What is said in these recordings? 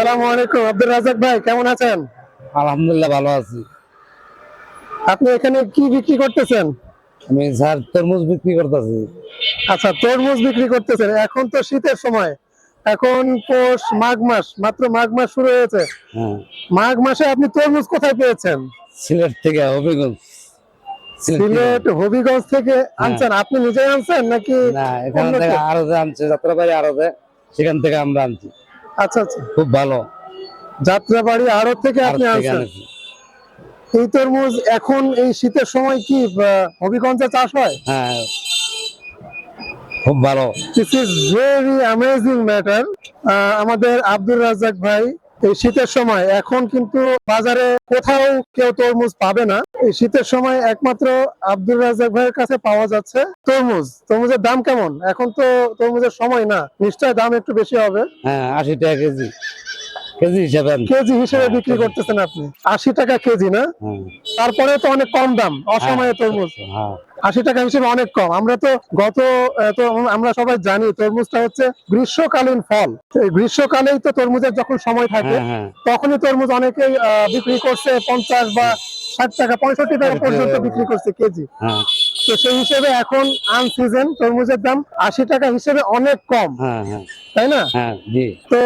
আলাইকুম রাজাক ভাই কেমন আছেন? আলহামদুলিল্লাহ ভালো আছি। আপনি এখানে কি বিক্রি করতেছেন? আমি স্যার তরমুজ বিক্রি করতেছি। আচ্ছা তরমুজ বিক্রি করতেছেন এখন তো শীতের সময়। এখন পৌষ মাঘ মাস মাত্র মাঘ মাস শুরু হয়েছে। হ্যাঁ। মাঘ মাসে আপনি তরমুজ কোথায় পেয়েছেন? সিলেট থেকে হবিগঞ্জ। সিলেট হবিগঞ্জ থেকে আনছেন? আপনি নিজে আনছেন নাকি না এখান থেকে? আরও আনছে যাত্রাবাড়ি আরও সেখান থেকে আমরা আনছি। আচ্ছা আচ্ছা। খুব ভালো। যাত্রাবাড়ি আড়ত থেকে আপনি আনছেন এই তরমুজ এখন এই শীতের সময় কি হবিগঞ্জে চাষ হয়? হ্যাঁ খুব ভালো। This is very amazing matter আমাদের আব্দুর রাজাক ভাই এই শীতের সময়। এখন কিন্তু বাজারে কোথাও কেউ তরমুজ পাবে না। এই শীতের সময় একমাত্র আব্দুল রাজাক ভাইয়ের কাছে পাওয়া যাচ্ছে তরমুজ। তরমুজের দাম কেমন? এখন তো তরমুজের সময় না। নিশ্চয় দাম একটু বেশি হবে। হ্যাঁ আশি টাকা কেজি। কেজি হিসাবে কেজি হিসেবে হ্যাঁ, বিক্রি করতেছেন আপনি। আশি টাকা কেজি না? হ্যাঁ। তারপরে তো অনেক কম দাম অসময়ে তরমুজ। হ্যাঁ। আশি টাকা হিসেবে অনেক কম। আমরা তো গত আমরা সবাই জানি তরমুজটা হচ্ছে গ্রীষ্মকালীন ফল। গ্রীষ্মকালেই তো তরমুজের যখন সময় থাকে হ্যাঁ হ্যাঁ। তখনই তরমুজ অনেকেই বিক্রি করছে পঞ্চাশ বা ষাট টাকা পঁয়ষট্টি টাকা পর্যন্ত বিক্রি করছে কেজি। হ্যাঁ। তো সেই হিসেবে এখন আনসিজন তরমুজের দাম আশি টাকা হিসেবে অনেক কম। হ্যাঁ হ্যাঁ। তাই না? হ্যাঁ তো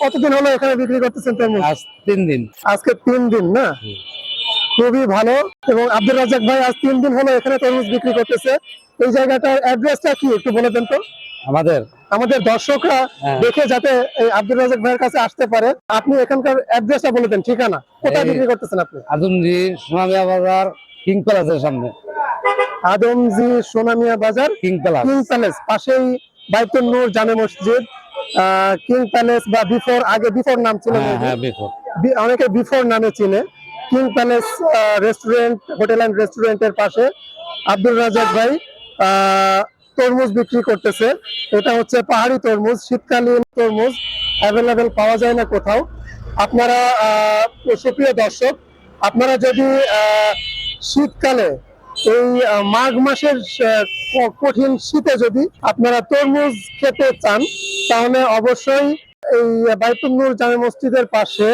কতদিন হলো এখানে বিক্রি করতেছেন তরমুজ আজ তিন দিন। আজকে তিন দিন না? খুবই ভালো। এবং আব্দুল রাজাক ভাই আজ তিন দিন হলো এখানে তরমুজ বিক্রি করতেছে। এই জায়গাটার অ্যাড্রেসটা কি একটু বলে দেন তো? আমাদের? আমাদের দর্শকরা হ্যাঁ। দেখে যাতে আব্দুল রাজাক ভাইয়ের কাছে আসতে পারে। আপনি এখানকার অ্যাড্রেসটা বলে দেন ঠিকানা। কোথায় বিক্রি করতেছেন আপনি? আদমজি সোনামিয়া বাজার কিং প্যালেসের সামনে। আদমজি সোনামিয়া বাজার কিং প্যালেস। কিং প্যালেস পাশেই বাইতুল নূর জামে মসজিদ। কিং প্যালেস বা বিফোর আগে বিফোর নাম ছিল হ্যাঁ। হ্যাঁ অনেকে বিফোর নামে চিনে। King palace restaurant hotel and রেস্টুরেন্টের পাশে আব্দুল রাজাক ভাই তরমুজ বিক্রি করতেছে। এটা হচ্ছে পাহাড়ি তরমুজ শীতকালীন তরমুজ। অ্যাভেলেবেল পাওয়া যায় না কোথাও। আপনারা আহ, সুপ্রিয় দর্শক আপনারা যদি আহ, শীতকালে এই মাঘ মাসের কঠিন শীতে যদি আপনারা তরমুজ খেতে চান তাহলে অবশ্যই এই বাইতুল নূর জামে মসজিদের পাশে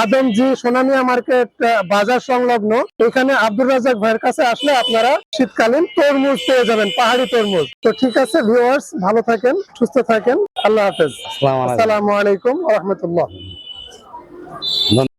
আদমজি সোনামিয়া মার্কেট বাজার সংলগ্ন। এখানে আব্দুর রাজাক ভাইয়ের কাছে আসলে আপনারা শীতকালীন তরমুজ পেয়ে যাবেন পাহাড়ি তরমুজ। তো ঠিক আছে ভিউয়ার্স ভালো থাকেন সুস্থ থাকেন। আল্লাহ হাফেজ। আসসালামু আলাইকুম। আসসালামু আলাইকুম রহমতুল্লাহ।